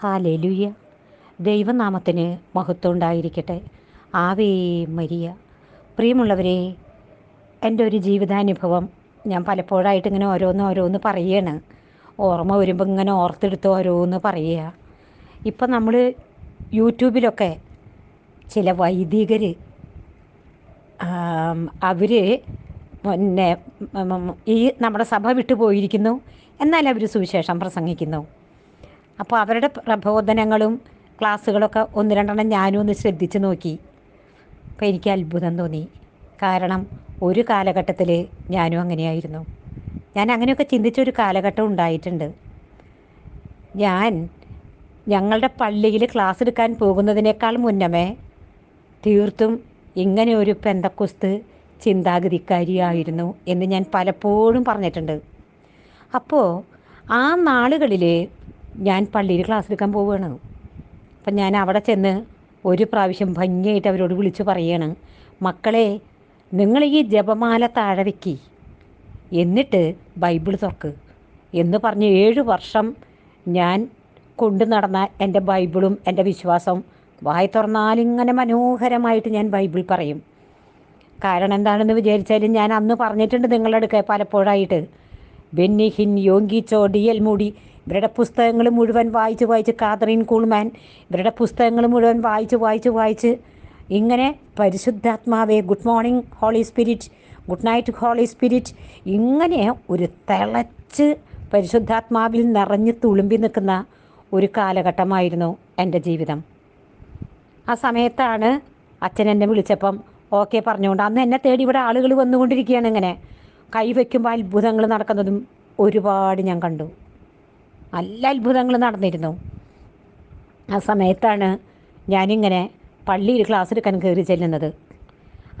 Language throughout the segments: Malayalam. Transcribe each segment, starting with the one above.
ഹാലേലുയ്യ ദൈവനാമത്തിന് മഹത്വം ഉണ്ടായിരിക്കട്ടെ. Ave Maria. പ്രിയമുള്ളവരെ എന്റെ ഒരു ജീവിതാനുഭവം ഞാൻ പലപ്പോഴായിട്ട് ഇങ്ങനെ ഓരോന്ന് ഓരോന്ന് പറയുകയാണ് ഓർമ്മ വരുമ്പോൾ ഇങ്ങനെ ഓർത്തെടുത്ത് ഓരോന്ന് പറയുക ഇപ്പം നമ്മൾ യൂട്യൂബിലൊക്കെ ചില വൈദികർ അവർ പിന്നെ ഈ നമ്മുടെ സഭ വിട്ടു പോയിരിക്കുന്നു. എന്നാൽ അവർ സുവിശേഷം പ്രസംഗിക്കുന്നു. അപ്പോൾ അവരുടെ പ്രബോധനങ്ങളും ക്ലാസ്സുകളൊക്കെ ഒന്ന് രണ്ടെണ്ണം ഞാനും ഒന്ന് ശ്രദ്ധിച്ച് നോക്കി. അപ്പോൾ എനിക്ക് അത്ഭുതം തോന്നി. കാരണം ഒരു കാലഘട്ടത്തിൽ ഞാനും അങ്ങനെയായിരുന്നു. ഞാൻ അങ്ങനെയൊക്കെ ചിന്തിച്ചൊരു കാലഘട്ടം ഉണ്ടായിട്ടുണ്ട്. ഞാൻ ഞങ്ങളുടെ പള്ളിയിൽ ക്ലാസ് എടുക്കാൻ പോകുന്നതിനേക്കാൾ മുന്നമേ തീർത്തും ഇങ്ങനെ ഒരു പെന്തക്കുസ്ത് ചിന്താഗതിക്കാരിയായിരുന്നു എന്ന് ഞാൻ പലപ്പോഴും പറഞ്ഞിട്ടുണ്ട്. അപ്പോൾ ആ നാളുകളിൽ ഞാൻ പള്ളിയിൽ ക്ലാസ് എടുക്കാൻ പോവുകയാണ്. അപ്പം ഞാൻ അവിടെ ചെന്ന് ഒരു പ്രാവശ്യം ഭംഗിയായിട്ട് അവരോട് വിളിച്ചു പറയണം മക്കളെ നിങ്ങൾ ഈ ജപമാല താഴെ വെക്കി. എന്നിട്ട് ബൈബിൾ തുറക്ക്. എന്ന് പറഞ്ഞ് ഏഴ് വർഷം ഞാൻ കൊണ്ടു നടന്ന എന്റെ ബൈബിളും എന്റെ വിശ്വാസവും വായി തുറന്നാലിങ്ങനെ മനോഹരമായിട്ട് ഞാൻ ബൈബിൾ പറയും. കാരണം എന്താണെന്ന് വിചാരിച്ചാലും ഞാൻ അന്ന് പറഞ്ഞിട്ടുണ്ട് നിങ്ങളുടെ അടുക്ക പലപ്പോഴായിട്ട്. ബെന്നിഹിൻ യോങ്കിച്ചോ ഡി എൽ മൂടി ഇവരുടെ പുസ്തകങ്ങൾ മുഴുവൻ വായിച്ച് വായിച്ച് കാതറിൻ കൂൾമാൻ ഇവരുടെ പുസ്തകങ്ങൾ മുഴുവൻ വായിച്ച് വായിച്ച് വായിച്ച് ഇങ്ങനെ പരിശുദ്ധാത്മാവേ good morning holy spirit good night holy spirit ഇങ്ങനെ ഒരു തിളച്ച് പരിശുദ്ധാത്മാവിൽ നിറഞ്ഞ് തുളുമ്പി നിൽക്കുന്ന ഒരു കാലഘട്ടമായിരുന്നു എന്റെ ജീവിതം. ആ സമയത്താണ് അച്ഛൻ എന്നെ വിളിച്ചപ്പം ഓക്കെ പറഞ്ഞുകൊണ്ട് അന്ന് എന്നെ തേടി ഇവിടെ ആളുകൾ വന്നുകൊണ്ടിരിക്കുകയാണ് ഇങ്ങനെ. കൈവയ്ക്കുമ്പോൾ അത്ഭുതങ്ങൾ നടക്കുന്നതും ഒരുപാട് ഞാൻ കണ്ടു. നല്ല അത്ഭുതങ്ങൾ നടന്നിരുന്നു. ആ സമയത്താണ് ഞാനിങ്ങനെ പള്ളിയിൽ ക്ലാസ് എടുക്കാൻ കയറി ചെല്ലുന്നത്.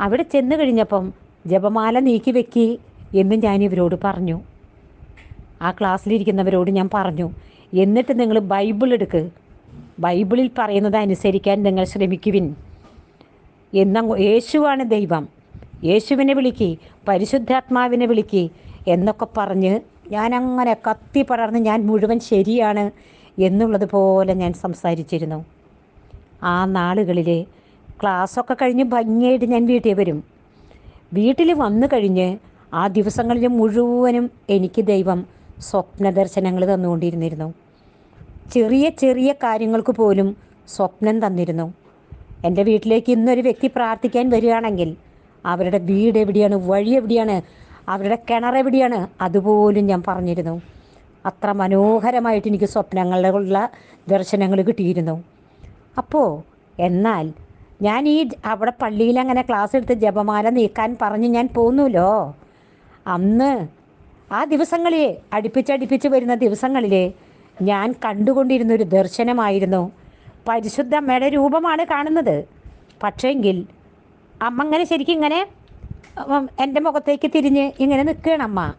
അവിടെ ചെന്ന് കഴിഞ്ഞപ്പം ജപമാല നീക്കി വെക്കി എന്ന് ഞാൻ ഇവരോട് പറഞ്ഞു. ആ ക്ലാസ്സിലിരിക്കുന്നവരോട് ഞാൻ പറഞ്ഞു എന്നിട്ട് നിങ്ങൾ ബൈബിൾ എടുക്ക്. ബൈബിളിൽ പറയുന്നത് അനുസരിക്കാൻ നിങ്ങൾ ശ്രമിക്കുവിൻ. എന്നങ്ങ് യേശുവാണ് ദൈവം. യേശുവിനെ വിളിക്കി പരിശുദ്ധാത്മാവിനെ വിളിക്കി എന്നൊക്കെ പറഞ്ഞ് ഞാനങ്ങനെ കത്തി പടർന്ന് ഞാൻ മുഴുവൻ ശരിയാണ് എന്നുള്ളത് പോലെ ഞാൻ സംസാരിച്ചിരുന്നു. ആ നാളുകളിൽ ക്ലാസ്സൊക്കെ കഴിഞ്ഞ് ഭംഗിയായിട്ട് ഞാൻ വീട്ടിൽ വരും. വീട്ടിൽ വന്നു കഴിഞ്ഞ് ആ ദിവസങ്ങളിൽ മുഴുവനും എനിക്ക് ദൈവം സ്വപ്ന ദർശനങ്ങൾ തന്നുകൊണ്ടിരുന്നിരുന്നു. ചെറിയ ചെറിയ കാര്യങ്ങൾക്ക് പോലും സ്വപ്നം തന്നിരുന്നു. എന്റെ വീട്ടിലേക്ക് ഇന്നൊരു വ്യക്തി പ്രാർത്ഥിക്കാൻ വരികയാണെങ്കിൽ അവരുടെ വീട് എവിടെയാണ് വഴി എവിടെയാണ് അവരുടെ കിണർ എവിടെയാണ്? അതുപോലും ഞാൻ പറഞ്ഞിരുന്നു. അത്ര മനോഹരമായിട്ട് എനിക്ക് സ്വപ്നങ്ങളിലുള്ള ദർശനങ്ങൾ കിട്ടിയിരുന്നു. അപ്പോൾ എന്നാൽ ഞാൻ ഈ അവിടെ പള്ളിയിൽ അങ്ങനെ ക്ലാസ് എടുത്ത് ജപമാല നീക്കാൻ പറഞ്ഞ് ഞാൻ പോന്നുല്ലോ? അന്ന് ആ ദിവസങ്ങളിൽ അടുപ്പിച്ചടുപ്പിച്ച് വരുന്ന ദിവസങ്ങളിൽ ഞാൻ കണ്ടുകൊണ്ടിരുന്ന ഒരു ദർശനമായിരുന്നു. പരിശുദ്ധ അമ്മയുടെ രൂപമാണ് കാണുന്നത്. പക്ഷേങ്കിൽ അമ്മ അങ്ങനെ ശരിക്കും ഇങ്ങനെ എന്റെ മുഖത്തേക്ക് തിരിഞ്ഞ് ഇങ്ങനെ നിൽക്കുകയാണ് അമ്മ.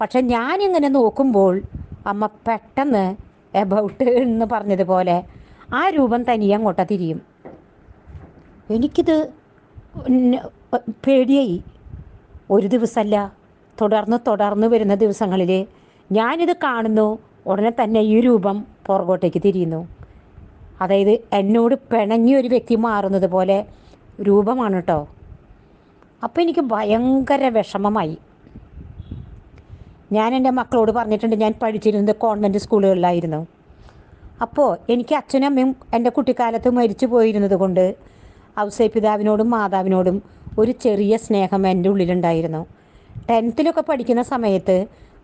പക്ഷെ ഞാനിങ്ങനെ നോക്കുമ്പോൾ അമ്മ പെട്ടെന്ന് എബൌട്ട് എന്ന് പറഞ്ഞതുപോലെ ആ രൂപം തനിയെ അങ്ങോട്ടാ തിരിയും. എനിക്കിത് പേടിയായി. ഒരു ദിവസമല്ല തുടർന്ന് തുടർന്ന് വരുന്ന ദിവസങ്ങളിൽ ഞാനിത് കാണുന്നു ഉടനെ തന്നെ ഈ രൂപം പുറകോട്ടേക്ക് തിരിയുന്നു. അതായത് എന്നോട് പിണങ്ങിയ ഒരു വ്യക്തി മാറുന്നത് പോലെ രൂപമാണ് കേട്ടോ അപ്പോൾ എനിക്ക് ഭയങ്കര വിഷമമായി. ഞാൻ എന്റെ മക്കളോട് പറഞ്ഞിട്ടുണ്ട് ഞാൻ പഠിച്ചിരുന്നത് കോൺവെന്റ് സ്കൂളുകളിലായിരുന്നു. അപ്പോൾ എനിക്ക് അച്ഛനും അമ്മയും എന്റെ കുട്ടിക്കാലത്ത് മരിച്ചു പോയിരുന്നത് കൊണ്ട് ഔസേ പിതാവിനോടും മാതാവിനോടും ഒരു ചെറിയ സ്നേഹം എന്റെ ഉള്ളിലുണ്ടായിരുന്നു. ടെൻത്തിലൊക്കെ പഠിക്കുന്ന സമയത്ത്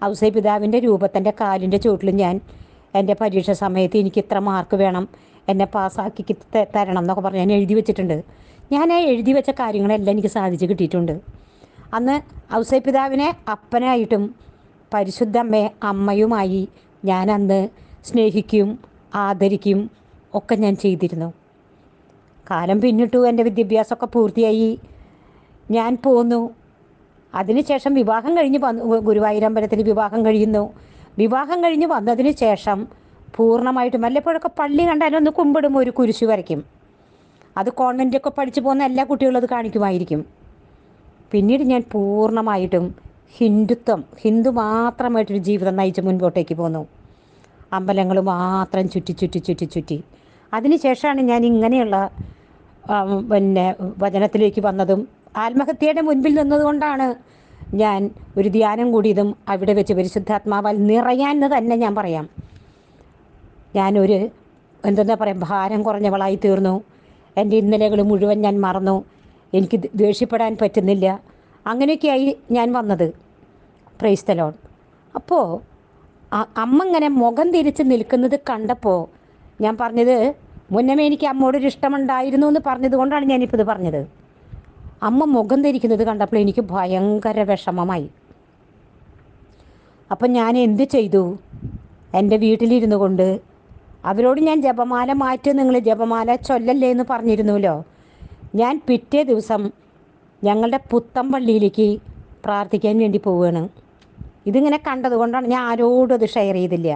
ഔസേ പിതാവിന്റെ രൂപത്തിന്റെ കാലിന്റെ ചുവട്ടിൽ ഞാൻ എന്റെ പരീക്ഷ സമയത്ത് എനിക്ക് ഇത്ര മാർക്ക് വേണം എന്നെ പാസ്സാക്കി തരണം എന്നൊക്കെ പറഞ്ഞ് ഞാൻ എഴുതി വെച്ചിട്ടുണ്ട്. ഞാൻ എഴുതി വെച്ച കാര്യങ്ങളെല്ലാം എനിക്ക് സാധിച്ചു കിട്ടിയിട്ടുണ്ട്. അന്ന് ഔസൈ പിതാവിനെ അപ്പനായിട്ടും പരിശുദ്ധ അമ്മയെ അമ്മയുമായി ഞാൻ അന്ന് സ്നേഹിക്കും ആദരിക്കും ഒക്കെ ഞാൻ ചെയ്തിരുന്നു. കാലം പിന്നിട്ടു എന്റെ വിദ്യാഭ്യാസമൊക്കെ പൂർത്തിയായി. ഞാൻ പോന്നു. അതിനുശേഷം വിവാഹം കഴിഞ്ഞ് വന്നു. ഗുരുവായൂരമ്പലത്തിൽ വിവാഹം കഴിയുന്നു. വിവാഹം കഴിഞ്ഞ് വന്നതിന് ശേഷം പൂർണമായിട്ടും വല്ലപ്പോഴൊക്കെ പള്ളി കണ്ടാലും ഒന്ന് കുമ്പിടും ഒരു കുരിശു വരയ്ക്കും. അത് കോൺവെന്റൊക്കെ പഠിച്ചു പോകുന്ന എല്ലാ കുട്ടികളും അത് കാണിക്കുമായിരിക്കും. പിന്നീട് ഞാൻ പൂർണമായിട്ടും ഹിന്ദുത്വം ഹിന്ദു മാത്രമായിട്ടൊരു ജീവിതം നയിച്ച് മുൻപോട്ടേക്ക് പോന്നു. അമ്പലങ്ങൾ മാത്രം ചുറ്റി ചുറ്റി ചുറ്റി ചുറ്റി. അതിനുശേഷമാണ് ഞാൻ ഇങ്ങനെയുള്ള പിന്നെ വചനത്തിലേക്ക് വന്നതും ആത്മഹത്യയുടെ മുൻപിൽ നിന്നതുകൊണ്ടാണ് ഞാൻ ഒരു ധ്യാനം കൂടിയതും അവിടെ വെച്ച് പരിശുദ്ധാത്മാവാൽ നിറയാന്ന് തന്നെ ഞാൻ പറയാം. ഞാനൊരു എന്തെന്നാ പറയാം ഭാരം കുറഞ്ഞവളായി തീർന്നു. എന്റെ ഇന്നലകൾ മുഴുവൻ ഞാൻ മറന്നു. എനിക്ക് ദേഷ്യപ്പെടാൻ പറ്റുന്നില്ല. അങ്ങനെയൊക്കെയായി ഞാൻ വന്നത്. പ്രൈസ്തലോൺ അപ്പോൾ അമ്മ ഇങ്ങനെ മുഖം തിരിച്ച് നിൽക്കുന്നത് കണ്ടപ്പോൾ ഞാൻ പറഞ്ഞത് മുന്നമേ എനിക്ക് അമ്മയോടൊരു ഇഷ്ടമുണ്ടായിരുന്നു എന്ന് പറഞ്ഞത് കൊണ്ടാണ് ഞാനിപ്പോൾ ഇത് പറഞ്ഞത്. അമ്മ മുഖം ധരിക്കുന്നത് കണ്ടപ്പോൾ എനിക്ക് ഭയങ്കര വിഷമമായി. അപ്പം ഞാൻ എന്ത് ചെയ്തു? എന്റെ വീട്ടിലിരുന്നു കൊണ്ട് അവരോട് ഞാൻ ജപമാല മാറ്റി നിങ്ങൾ ജപമാല ചൊല്ലല്ലേ എന്ന് പറഞ്ഞിരുന്നുവല്ലോ ഞാൻ പിറ്റേ ദിവസം ഞങ്ങളുടെ പുത്തം പള്ളിയിലേക്ക് പ്രാർത്ഥിക്കാൻ വേണ്ടി പോവുകയാണ് ഇതിങ്ങനെ കണ്ടതുകൊണ്ടാണ് ഞാൻ ആരോടും അത് ഷെയർ ചെയ്തില്ല.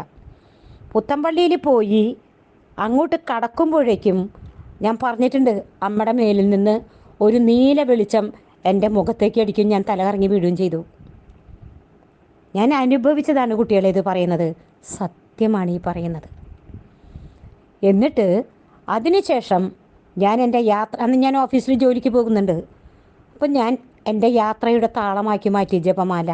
പുത്തമ്പള്ളിയിൽ പോയി അങ്ങോട്ട് കടക്കുമ്പോഴേക്കും ഞാൻ പറഞ്ഞിട്ടുണ്ട് അമ്മയുടെ മേലിൽ നിന്ന് ഒരു നീല വെളിച്ചം എന്റെ മുഖത്തേക്ക് അടിക്കും ഞാൻ തലകറങ്ങി വീഴുകയും ചെയ്തു. ഞാൻ അനുഭവിച്ചതാണ് കുട്ടികളെ ഇത് പറയുന്നത്. സത്യമാണ് ഈ പറയുന്നത്. എന്നിട്ട് അതിനുശേഷം ഞാൻ എന്റെ യാത്ര അന്ന് ഞാൻ ഓഫീസിൽ ജോലിക്ക് പോകുന്നുണ്ട്. അപ്പം ഞാൻ എന്റെ യാത്രയുടെ താളമാക്കി മാറ്റി ജപമാല.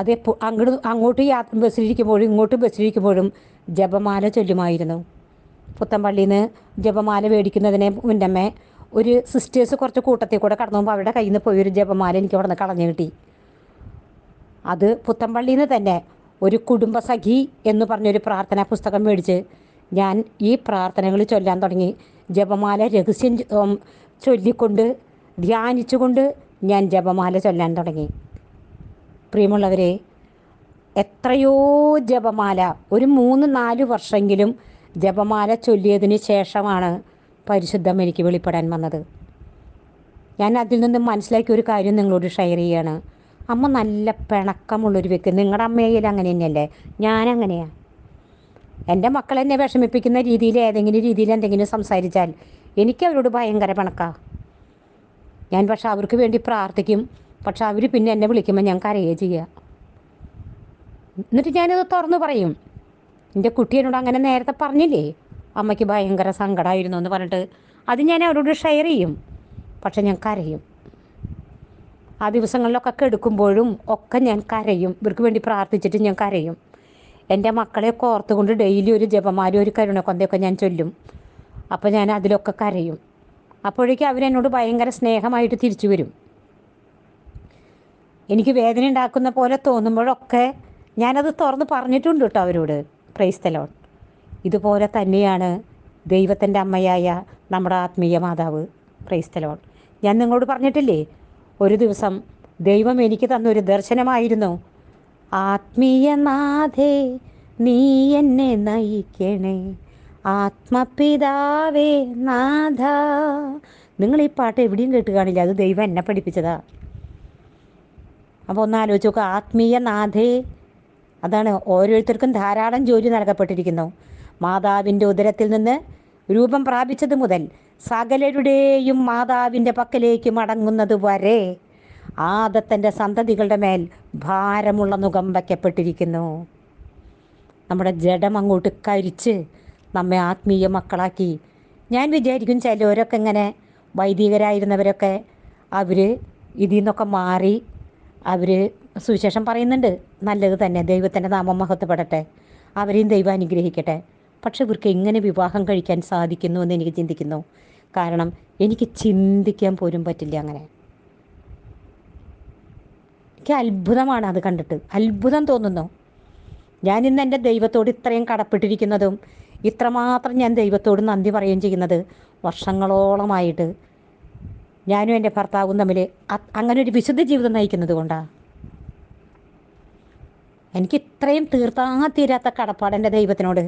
അത് അങ്ങോട്ട് അങ്ങോട്ട് യാത്ര ബസ്സിലിരിക്കുമ്പോഴും ഇങ്ങോട്ട് ബസ്സിലിരിക്കുമ്പോഴും ജപമാല ചൊല്ലുമായിരുന്നു. പുത്തമ്പള്ളിയിൽ നിന്ന് ജപമാല മേടിക്കുന്നതിനെ മുന്നമ്മേ ഒരു സിസ്റ്റേഴ്സ് കുറച്ച് കൂട്ടത്തിൽ കൂടെ കടന്നു പോകുമ്പോൾ അവരുടെ കയ്യിൽ നിന്ന് പോയി ഒരു ജപമാല എനിക്ക് അവിടെ നിന്ന് കളഞ്ഞു കിട്ടി. അത് പുത്തമ്പള്ളിയിൽ നിന്ന് തന്നെ ഒരു കുടുംബസഖി എന്ന് പറഞ്ഞൊരു പ്രാർത്ഥനാ പുസ്തകം മേടിച്ച് ഞാൻ ഈ പ്രാർത്ഥനകൾ ചൊല്ലാൻ തുടങ്ങി. ജപമാല രഹസ്യം ചൊല്ലിക്കൊണ്ട് ധ്യാനിച്ചുകൊണ്ട് ഞാൻ ജപമാല ചൊല്ലാൻ തുടങ്ങി. പ്രിയമുള്ളവരെ എത്രയോ ജപമാല ഒരു മൂന്ന് നാല് വർഷമെങ്കിലും ജപമാല ചൊല്ലിയതിന് ശേഷമാണ് പരിശുദ്ധം എനിക്ക് വെളിപ്പെടാൻ വന്നത്. ഞാൻ അതിൽ നിന്ന് മനസ്സിലാക്കിയ ഒരു കാര്യം നിങ്ങളോട് ഷെയർ ചെയ്യാണ്. അമ്മ നല്ല പിണക്കമുള്ളൊരു വ്യക്തി. നിങ്ങളുടെ അമ്മയിൽ അങ്ങനെ തന്നെയല്ലേ? ഞാൻ അങ്ങനെയാണ് എന്റെ മക്കളെന്നെ വിഷമിപ്പിക്കുന്ന രീതിയിൽ ഏതെങ്കിലും രീതിയിൽ എന്തെങ്കിലും സംസാരിച്ചാൽ എനിക്ക് അവരോട് ഭയങ്കര പിണക്കാ. ഞാൻ പക്ഷെ അവർക്ക് വേണ്ടി പ്രാർത്ഥിക്കും. പക്ഷെ അവർ പിന്നെ എന്നെ വിളിക്കുമ്പോൾ ഞാൻ കരയുകയും ചെയ്യുക എന്നിട്ട് ഞാനത് തുറന്നു പറയും. എന്റെ കുട്ടി അങ്ങനെ നേരത്തെ പറഞ്ഞില്ലേ? അമ്മയ്ക്ക് ഭയങ്കര സങ്കടമായിരുന്നു എന്ന് പറഞ്ഞിട്ട് അത് ഞാൻ അവരോട് ഷെയർ ചെയ്യും. പക്ഷെ ഞാൻ കരയും. ആ ദിവസങ്ങളിലൊക്കെ കെടുക്കുമ്പോഴും ഒക്കെ ഞാൻ കരയും. ഇവർക്ക് വേണ്ടി പ്രാർത്ഥിച്ചിട്ട് ഞാൻ കരയും. എന്റെ മക്കളെ കോർത്തുകൊണ്ട് ഡെയിലി ഒരു ജപമാരി ഒരു കരുണക്കൊന്തയൊക്കെ ഞാൻ ചൊല്ലും. അപ്പോൾ ഞാൻ അതിലൊക്കെ കരയും. അപ്പോഴേക്കും അവരെന്നോട് ഭയങ്കര സ്നേഹമായിട്ട് തിരിച്ചു വരും. എനിക്ക് വേദന ഉണ്ടാക്കുന്ന പോലെ തോന്നുമ്പോഴൊക്കെ ഞാനത് തുറന്ന് പറഞ്ഞിട്ടുണ്ട് കേട്ടോ അവരോട്. പ്രൈസ്തലോൺ ഇതുപോലെ തന്നെയാണ് ദൈവത്തിന്റെ അമ്മയായ നമ്മുടെ ആത്മീയ മാതാവ്. പ്രൈസ്തലോൺ ഞാൻ നിങ്ങളോട് പറഞ്ഞിട്ടില്ലേ? ഒരു ദിവസം ദൈവം എനിക്ക് തന്നൊരു ദർശനമായിരുന്നു. ആത്മീയനാഥേ നീ എന്നെ നയിക്കണേ. ആത്മപിതാവേ നാഥ. നിങ്ങൾ ഈ പാട്ട് എവിടെയും കേട്ട് കാണില്ല. അത് ദൈവം എന്നെ പഠിപ്പിച്ചതാ. അപ്പോൾ ഒന്ന് ആലോചിച്ച് നോക്കുക ആത്മീയ നാഥേ അതാണ് ഓരോരുത്തർക്കും ധാരാളം ജോലി നൽകപ്പെട്ടിരിക്കുന്നു. മാതാവിന്റെ ഉദരത്തിൽ നിന്ന് രൂപം പ്രാപിച്ചത് മുതൽ സകലരുടെയും മാതാവിന്റെ പക്കലേക്ക് മടങ്ങുന്നത് വരെ ആദത്തന്റെ സന്തതികളുടെ മേൽ ഭാരമുള്ള മുഖം വയ്ക്കപ്പെട്ടിരിക്കുന്നു. നമ്മുടെ ജഡം അങ്ങോട്ട് കരിച്ച് നമ്മെ ആത്മീയ മക്കളാക്കി. ഞാൻ വിചാരിക്കും ചിലവരൊക്കെ ഇങ്ങനെ വൈദികരായിരുന്നവരൊക്കെ അവർ ഇതിൽ നിന്നൊക്കെ മാറി അവർ സുവിശേഷം പറയുന്നുണ്ട് നല്ലത് തന്നെ ദൈവത്തിന്റെ നാമം മഹത്വപ്പെടട്ടെ അവരെയും ദൈവം അനുഗ്രഹിക്കട്ടെ. പക്ഷെ ഇവർക്ക് എങ്ങനെ വിവാഹം കഴിക്കാൻ സാധിക്കുന്നു എന്ന് എനിക്ക് ചിന്തിക്കുന്നു. കാരണം എനിക്ക് ചിന്തിക്കാൻ പോലും പറ്റില്ല അങ്ങനെ. എനിക്ക് അത്ഭുതമാണ് അത് കണ്ടിട്ട്. അത്ഭുതം തോന്നുന്നു. ഞാൻ ഇന്ന് എന്റെ ദൈവത്തോട് ഇത്രയും കടപ്പെട്ടിരിക്കുന്നതും ഇത്രമാത്രം ഞാൻ ദൈവത്തോട് നന്ദി പറയുകയും ചെയ്യുന്നത് വർഷങ്ങളോളമായിട്ട് ഞാനും എന്റെ ഭർത്താവും തമ്മിൽ അങ്ങനെ ഒരു വിശുദ്ധ ജീവിതം നയിക്കുന്നത് കൊണ്ടാണ് എനിക്ക് ഇത്രയും തീർത്താ തീരാത്ത കടപ്പാട് എന്റെ ദൈവത്തിനോട്.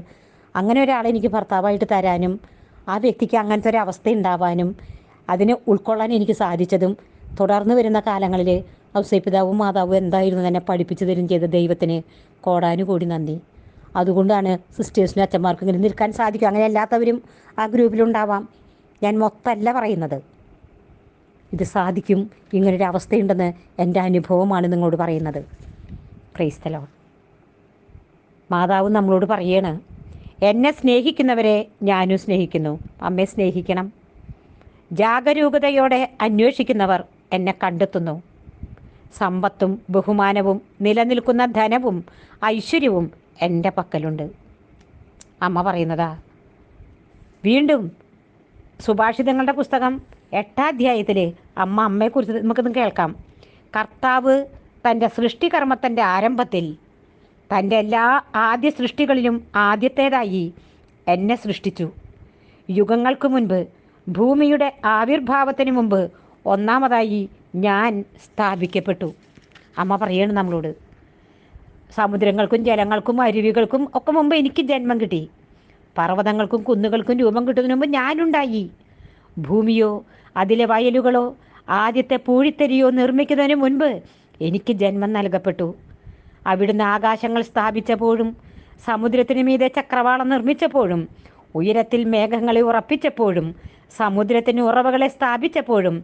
അങ്ങനെ ഒരാളെ എനിക്ക് ഭർത്താവായിട്ട് തരാനും ആ വ്യക്തിക്ക് അങ്ങനത്തെ ഒരു അവസ്ഥ ഉണ്ടാവാനും അതിനെ ഉൾക്കൊള്ളാൻ എനിക്ക് സാധിച്ചതും തുടർന്ന് വരുന്ന കാലങ്ങളിൽ ഔസേപിതാവും മാതാവും എന്തായിരുന്നു എന്നെ പഠിപ്പിച്ചു തരും ചെയ്ത ദൈവത്തിന് കോടാനുകൂടി നന്ദി. അതുകൊണ്ടാണ് സിസ്റ്റേഴ്സിനും അച്ഛന്മാർക്കും ഇങ്ങനെ നിൽക്കാൻ സാധിക്കും. അങ്ങനെ അല്ലാത്തവരും ആ ഗ്രൂപ്പിലുണ്ടാവാം ഞാൻ മൊത്തമല്ല പറയുന്നത്. ഇത് സാധിക്കും ഇങ്ങനൊരു അവസ്ഥയുണ്ടെന്ന് എന്റെ അനുഭവമാണ് നിങ്ങളോട് പറയുന്നത്. ക്രൈസ്തലോ മാതാവ് നമ്മളോട് പറയാണ് എന്നെ സ്നേഹിക്കുന്നവരെ ഞാനും സ്നേഹിക്കുന്നു. അമ്മയെ സ്നേഹിക്കണം. ജാഗരൂകതയോടെ അന്വേഷിക്കുന്നവർ എന്നെ കണ്ടെത്തുന്നു. സമ്പത്തും ബഹുമാനവും നിലനിൽക്കുന്ന ധനവും ഐശ്വര്യവും എന്റെ പക്കലുണ്ട്. അമ്മ പറയുന്നതാ വീണ്ടും സുഭാഷിതങ്ങളുടെ പുസ്തകം എട്ടാധ്യായത്തിൽ അമ്മ അമ്മയെക്കുറിച്ച് നമുക്കൊന്ന് കേൾക്കാം. കർത്താവ് തന്റെ സൃഷ്ടികർമ്മത്തിന്റെ ആരംഭത്തിൽ തന്റെ എല്ലാ ആദ്യ സൃഷ്ടികളിലും ആദ്യത്തേതായി എന്നെ സൃഷ്ടിച്ചു. യുഗങ്ങൾക്ക് മുൻപ് ഭൂമിയുടെ ആവിർഭാവത്തിന് മുമ്പ് ഒന്നാമതായി ഞാൻ സ്ഥാപിക്കപ്പെട്ടു. അമ്മ പറയാണ് നമ്മളോട് സമുദ്രങ്ങൾക്കും ജലങ്ങൾക്കും അരുവികൾക്കും ഒക്കെ മുമ്പ് എനിക്ക് ജന്മം കിട്ടി. പർവതങ്ങൾക്കും കുന്നുകൾക്കും രൂപം കിട്ടുന്നതിന് മുമ്പ് ഞാനുണ്ടായി. ഭൂമിയോ അതിലെ വയലുകളോ ആദ്യത്തെ പൂഴിത്തരിയോ നിർമ്മിക്കുന്നതിന് മുൻപ് എനിക്ക് ജന്മം നൽകപ്പെട്ടു. അവിടുന്ന് ആകാശങ്ങൾ സ്ഥാപിച്ചപ്പോഴും സമുദ്രത്തിനു മീതെ ചക്രവാളം നിർമ്മിച്ചപ്പോഴും ഉയരത്തിൽ മേഘങ്ങളെ ഉറപ്പിച്ചപ്പോഴും സമുദ്രത്തിന് ഉറവകളെ സ്ഥാപിച്ചപ്പോഴും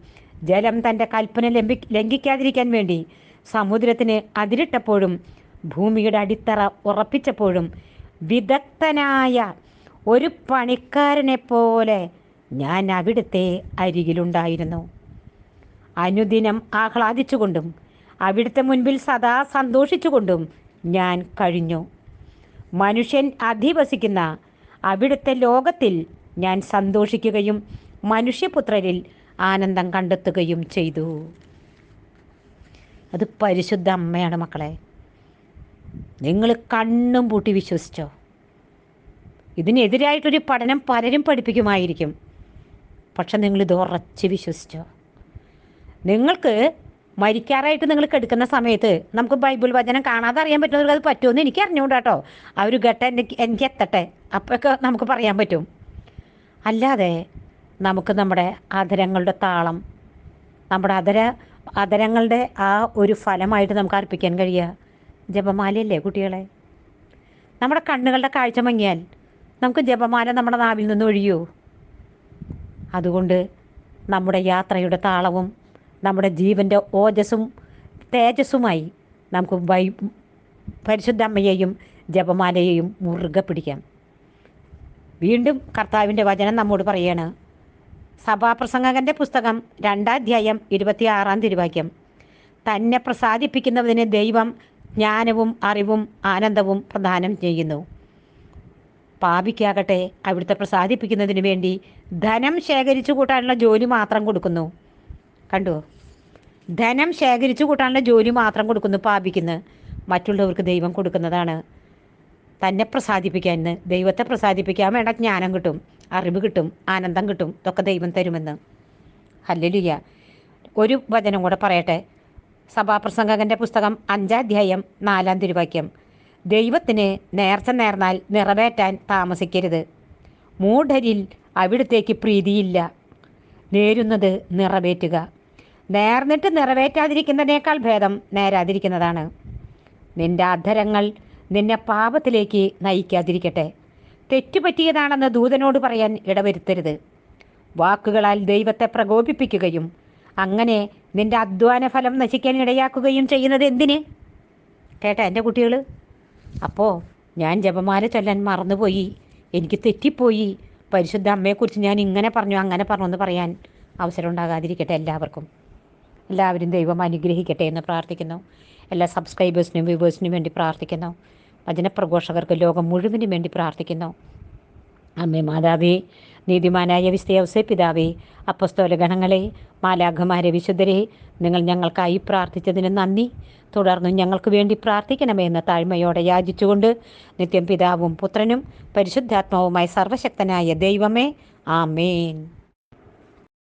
ജലം തന്റെ കൽപ്പന ലംബി ലംഘിക്കാതിരിക്കാൻ വേണ്ടി സമുദ്രത്തിന് അതിരിട്ടപ്പോഴും ഭൂമിയുടെ അടിത്തറ ഉറപ്പിച്ചപ്പോഴും വിദഗ്ധനായ ഒരു പണിക്കാരനെ പോലെ ഞാൻ അവിടുത്തെ അരികിലുണ്ടായിരുന്നു. അനുദിനം ആഹ്ലാദിച്ചുകൊണ്ടും അവിടുത്തെ മുൻപിൽ സദാ സന്തോഷിച്ചുകൊണ്ടും ഞാൻ കഴിഞ്ഞു. മനുഷ്യൻ അധിവസിക്കുന്ന അവിടുത്തെ ലോകത്തിൽ ഞാൻ സന്തോഷിക്കുകയും മനുഷ്യപുത്രരിൽ ആനന്ദം കണ്ടെത്തുകയും ചെയ്തു. അത് പരിശുദ്ധ അമ്മയാണ് മക്കളെ. നിങ്ങൾ കണ്ണും പൂട്ടി വിശ്വസിച്ചോ? ഇതിനെതിരായിട്ടൊരു പഠനം പലരും പഠിപ്പിക്കുമായിരിക്കും. പക്ഷെ നിങ്ങളിത് ഉറച്ച് വിശ്വസിച്ചോ? നിങ്ങൾക്ക് മരിക്കാറായിട്ട് നിങ്ങൾ കെടുക്കുന്ന സമയത്ത് നമുക്ക് ബൈബിൾ വചനം കാണാതെ അറിയാൻ പറ്റുന്നവർക്ക് അത് പറ്റുമെന്ന് എനിക്ക് അറിഞ്ഞുകൊണ്ട് കേട്ടോ ആ ഒരു ഘട്ടം എനിക്ക് എനിക്ക് എത്തട്ടെ. അപ്പോഴൊക്കെ നമുക്ക് പറയാൻ പറ്റും. അല്ലാതെ നമുക്ക് നമ്മുടെ അധരങ്ങളുടെ താളം നമ്മുടെ അധര അധരങ്ങളുടെ ആ ഒരു ഫലമായിട്ട് നമുക്ക് അർപ്പിക്കാൻ കഴിയുക. ജപമാലയല്ലേ കുട്ടികളെ? നമ്മുടെ കണ്ണുകളുടെ കാഴ്ച മങ്ങിയാൽ നമുക്ക് ജപമാല നമ്മുടെ നാവിൽ നിന്ന് ഒഴിയോ. അതുകൊണ്ട് നമ്മുടെ യാത്രയുടെ താളവും നമ്മുടെ ജീവന്റെ ഓജസ്സും തേജസ്സുമായി നമുക്ക് വൈ പരിശുദ്ധമ്മയെയും ജപമാലയെയും മുറുകെ പിടിക്കാം. വീണ്ടും കർത്താവിന്റെ വചനം നമ്മോട് പറയാണ്. സഭാപ്രസംഗകന്റെ പുസ്തകം രണ്ടാധ്യായം ഇരുപത്തിയാറാം തിരുവാക്യം. തന്നെ പ്രസാദിപ്പിക്കുന്നതിന് ദൈവം ജ്ഞാനവും അറിവും ആനന്ദവും പ്രദാനം ചെയ്യുന്നു. പാപിക്കാകട്ടെ അവിടുത്തെ പ്രസാദിപ്പിക്കുന്നതിന് വേണ്ടി ധനം ശേഖരിച്ചു കൂട്ടാനുള്ള ജോലി മാത്രം കൊടുക്കുന്നു. കണ്ടോ? ധനം ശേഖരിച്ചു കൂട്ടാനുള്ള ജോലി മാത്രം കൊടുക്കുന്നു പാപിക്കുന്നു. മറ്റുള്ളവർക്ക് ദൈവം കൊടുക്കുന്നതാണ്. തന്നെ പ്രസാദിപ്പിക്കാൻ ദൈവത്തെ പ്രസാദിപ്പിക്കാൻ വേണ്ട ജ്ഞാനം കിട്ടും അറിവ് കിട്ടും ആനന്ദം കിട്ടും ഇതൊക്കെ ദൈവം തരുമെന്ന്. ഹല്ലലിയ. ഒരു വചനം കൂടെ പറയട്ടെ. സഭാപ്രസംഗകന്റെ പുസ്തകം അഞ്ചാധ്യായം നാലാം തിരുവാക്യം. ദൈവത്തിന് നേർച്ച നേർന്നാൽ നിറവേറ്റാൻ താമസിക്കരുത്. മൂഢരിൽ അവിടത്തേക്ക് പ്രീതിയില്ല. നേരുന്നത് നിറവേറ്റുക. നേർന്നിട്ട് നിറവേറ്റാതിരിക്കുന്നതിനേക്കാൾ ഭേദം നേരാതിരിക്കുന്നതാണ്. നിന്റെ അധരങ്ങൾ നിന്നെ പാപത്തിലേക്ക് നയിക്കാതിരിക്കട്ടെ. തെറ്റുപറ്റിയതാണെന്ന് ദൂതനോട് പറയാൻ ഇടവരുത്തരുത്. വാക്കുകളാൽ ദൈവത്തെ പ്രകോപിപ്പിക്കുകയും അങ്ങനെ നിന്റെ അധ്വാന ഫലം നശിക്കാൻ ഇടയാക്കുകയും ചെയ്യുന്നത് എന്തിന്? കേട്ട എന്റെ കുട്ടികൾ അപ്പോൾ ഞാൻ ജപമാല ചൊല്ലാൻ മറന്നുപോയി. എനിക്ക് തെറ്റിപ്പോയി. പരിശുദ്ധ അമ്മയെക്കുറിച്ച് ഞാൻ ഇങ്ങനെ പറഞ്ഞു അങ്ങനെ പറഞ്ഞു എന്ന് പറയാൻ അവസരം ഉണ്ടാകാതിരിക്കട്ടെ എല്ലാവർക്കും. എല്ലാവരും ദൈവം അനുഗ്രഹിക്കട്ടെ എന്ന് പ്രാർത്ഥിക്കുന്നു. എല്ലാ സബ്സ്ക്രൈബേഴ്സിനും വ്യൂവേഴ്സിനും വേണ്ടി പ്രാർത്ഥിക്കുന്നു. വചനപ്രഘോഷകർക്ക് ലോകം മുഴുവനും വേണ്ടി പ്രാർത്ഥിക്കുന്നു. അമ്മേ മാതാവേ നീതിമാനായ വിസ്തയവസെ പിതാവേ അപ്പസ്തോല ഗണങ്ങളെ മാലാഘമാരെ വിശുദ്ധരെ നിങ്ങൾ ഞങ്ങൾക്കായി പ്രാർത്ഥിച്ചതിന് നന്ദി. തുടർന്നും ഞങ്ങൾക്ക് വേണ്ടി പ്രാർത്ഥിക്കണമേ എന്ന താഴ്മയോടെ യാചിച്ചുകൊണ്ട് നിത്യം പിതാവും പുത്രനും പരിശുദ്ധാത്മാവുമായി സർവശക്തനായ ദൈവമേ ആമേൻ.